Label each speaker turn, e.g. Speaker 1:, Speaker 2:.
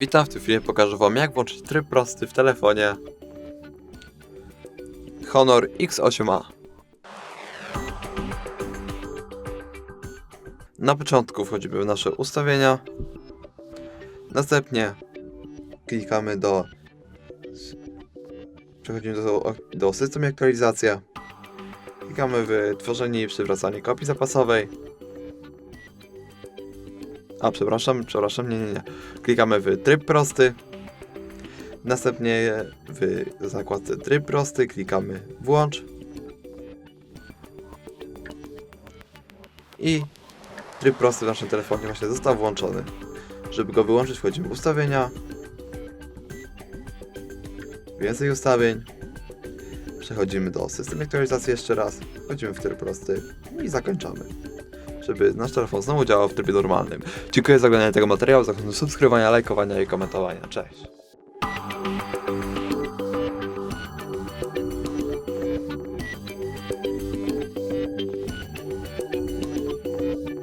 Speaker 1: Witam, w tym filmie pokażę wam jak włączyć tryb prosty w telefonie Honor X8a. Na początku wchodzimy w nasze ustawienia. Następnie klikamy do przechodzimy do, do systemu i aktualizacja. Klikamy w tworzenie i przywracanie kopii zapasowej. A, przepraszam, przepraszam, nie, nie, nie. Klikamy w tryb prosty. Następnie w zakładce tryb prosty klikamy włącz. I tryb prosty w naszym telefonie właśnie został włączony. Żeby go wyłączyć wchodzimy w ustawienia. Więcej ustawień. Przechodzimy do systemu aktualizacji jeszcze raz. Wchodzimy w tryb prosty i zakończamy żeby nasz telefon znowu działał w trybie normalnym. Dziękuję za oglądanie tego materiału, zachęcam do subskrybowania, lajkowania i komentowania. Cześć!